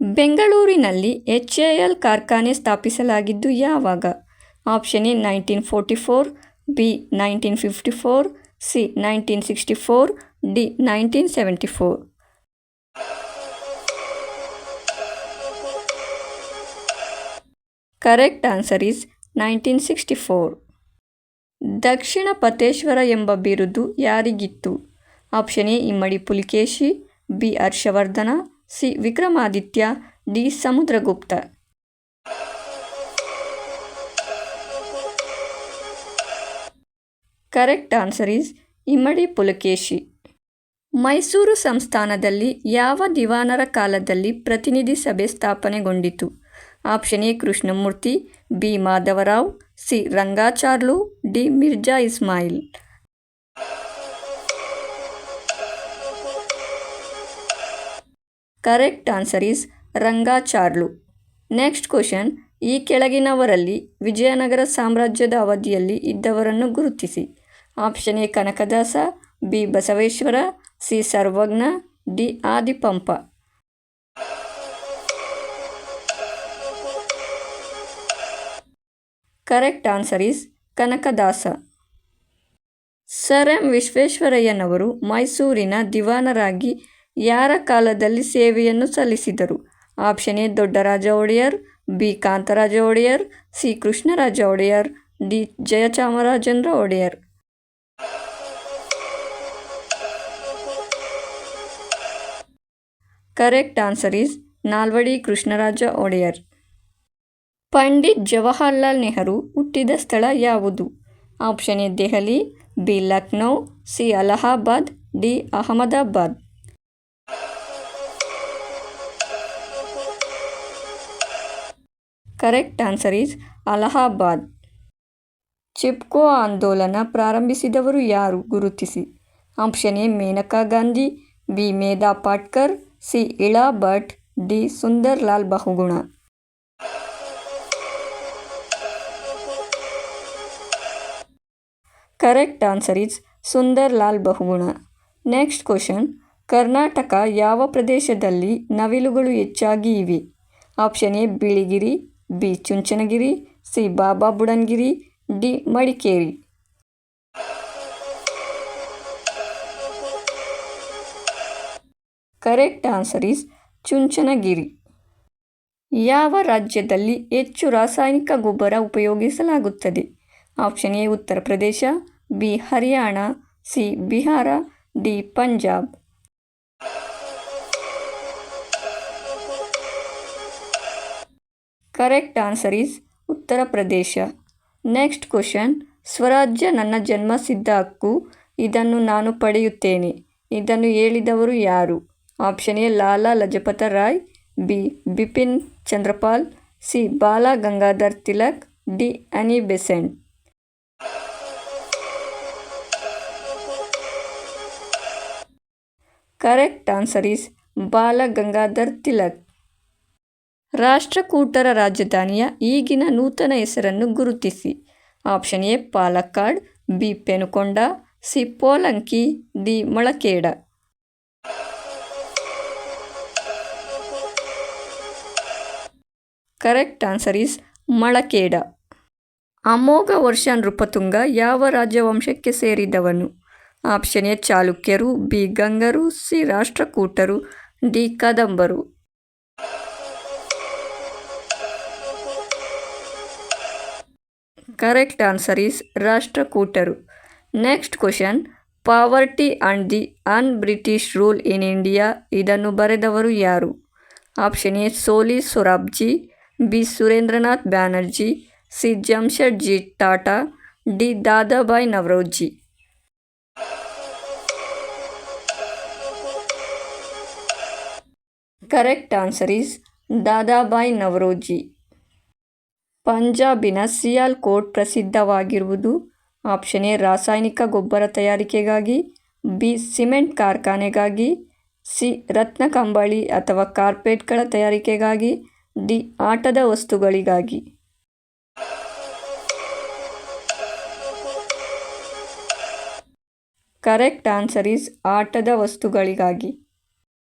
ಬೆಂಗಳೂರಿನಲ್ಲಿ H A L ಕಾರ್ಖಾನೆ ಸ್ಥಾಪಿಸಲಾಗಿದ್ದು ಯಾವಾಗ? Option A, nineteen forty four, B, nineteen fifty four, C, nineteen sixty four, D, nineteen seventy four. Correct answer is nineteen sixty four. ದಕ್ಷಿಣ ಪತೇಶ್ವರ ಎಂಬ ಬಿರುದು ಯಾರಿಗಿತ್ತು? Option A, Immadi Pulakeshi, B, Harshavardhana C. Vikramaditya, D. Samudragupta. Correct answer is Immadi Pulakeshi. Mysuru ಸಂಸ್ಥಾನದಲ್ಲಿ ಯಾವ ದಿವಾನರ ಕಾಲದಲ್ಲಿ ಪ್ರತಿನಿಧಿ ಸಭೆ ಸ್ಥಾಪನೆಗೊಂಡಿತು? Option A, Krishnamurthy, B, Madhavrao, C, Rangacharlu, D, Mirza Ismail. Correct answer is Rangacharlu next question, ಈ ಕೆಳಗಿನವರಲ್ಲಿ ವಿಜಯನಗರ ಸಾಮ್ರಾಜ್ಯದ ಅವಧಿಯಲ್ಲಿ ಇದ್ದವರನ್ನು ಗುರುತಿಸಿ. Option A, Kanakadasa, B, Basaveshwara, C, Sarvajna, D, Adipampa. Correct answer is Kanakadasa. Sir M ವಿಶ್ವೇಶ್ವರಯ್ಯನವರು ಮೈಸೂರಿನ ದಿವಾನರಾಗಿ ಯಾರ ಕಾಲದಲ್ಲಿ ಸೇವೆಯನ್ನು ಸಲ್ಲಿಸಿದರು? Option A Doddaraja Wodeyar, B Kantharaja Wodeyar, C Krishnaraja Wodeyar, D Jayachamarajendra Wodeyar. Correct answer is Nalvadi Krishnaraja Wodeyar. Pandit Jawaharlal Nehru ಹುಟ್ಟಿದ ಸ್ಥಳ ಯಾವುದು? Option A, Delhi, B, Lucknow, C, Allahabad, D, Ahmedabad. Correct answer is Allahabad. Chipko Andolan ಪ್ರಾರಂಭಿಸಿದವರು ಯಾರು ಗುರುತಿಸಿ? Option A, Maneka Gandhi, B, Medha Patkar, C, Ela Bhatt, D Sundar Lal Bahuguna. Correct answer is Sundar Lal Bahuguna. Next question, Karnataka ಯಾವ ಪ್ರದೇಶದಲ್ಲಿ ನವಿಲುಗಳು ಹೆಚ್ಚಾಗಿ ಇವೆ? Option A, Biligiri B. Chunchanagiri, C. Baba Budangiri, D. Madikeri. Correct answer is Chunchanagiri. ಯಾವ ರಾಜ್ಯದಲ್ಲಿ ಹೆಚ್ಚು ರಾಸಾಯನಿಕ ಗೊಬ್ಬರ ಉಪಯೋಗಿಸಲಾಗುತ್ತದೆ? Option A Uttar Pradesh, B. Haryana, C. Bihar, D. Punjab. Correct answer is Uttar Pradesh next question ಸ್ವರಾಜ್ಯ ನನ್ನ ಜನ್ಮಸಿದ್ಧ ಹಕ್ಕು. ಇದನ್ನು ನಾನು ಪಡೆಯುತ್ತೇನೆ. ಇದನ್ನು ಹೇಳಿದವರು ಯಾರು? Option A Lala Lajpat Rai B Bipin Chandrapal C Bal Gangadhar Tilak D Annie Besant correct answer is Bal Gangadhar Tilak ರಾಷ್ಟ್ರಕೂಟರ ರಾಜಧಾನಿಯ ಈಗಿನ ನೂತನ ಹೆಸರನ್ನು ಗುರುತಿಸಿ. Option A, Palakkad, B, Penukonda, C, Polanki, D, Molakheda. Correct answer is Malkhed. Amogha Varsha Nripatunga ಯಾವ ರಾಜವಂಶಕ್ಕೆ ಸೇರಿದವನು? Option A, ಚಾಲುಕ್ಯರು, B, ಗಂಗರು, ಸಿ, ರಾಷ್ಟ್ರಕೂಟರು, ಡಿ, ಕದಂಬರು. Correct answer is ರಾಷ್ಟ್ರಕೂಟರು next question poverty and the un British rule in India ಇದನ್ನು ಬರೆದವರು ಯಾರು? Option A Soli Sorabji B Surendranath Banerjee C G Tata D Dadabhai Naoroji correct answer is Dadabhai Naoroji ಪಂಜಾಬಿನ Sialkot ಪ್ರಸಿದ್ಧವಾಗಿರುವುದು option A, ರಾಸಾಯನಿಕ ಗೊಬ್ಬರ ತಯಾರಿಕೆಗಾಗಿ, B, cement ಕಾರ್ಖಾನೆಗಾಗಿ, C ರತ್ನ ಕಂಬಳಿ ಅಥವಾ ಕಾರ್ಪೆಟ್ಗಳ ತಯಾರಿಕೆಗಾಗಿ, ಡಿ, ಆಟದ ವಸ್ತುಗಳಿಗಾಗಿ. ಕರೆಕ್ಟ್ ಆನ್ಸರ್ ಈಸ್ ಆಟದ ವಸ್ತುಗಳಿಗಾಗಿ.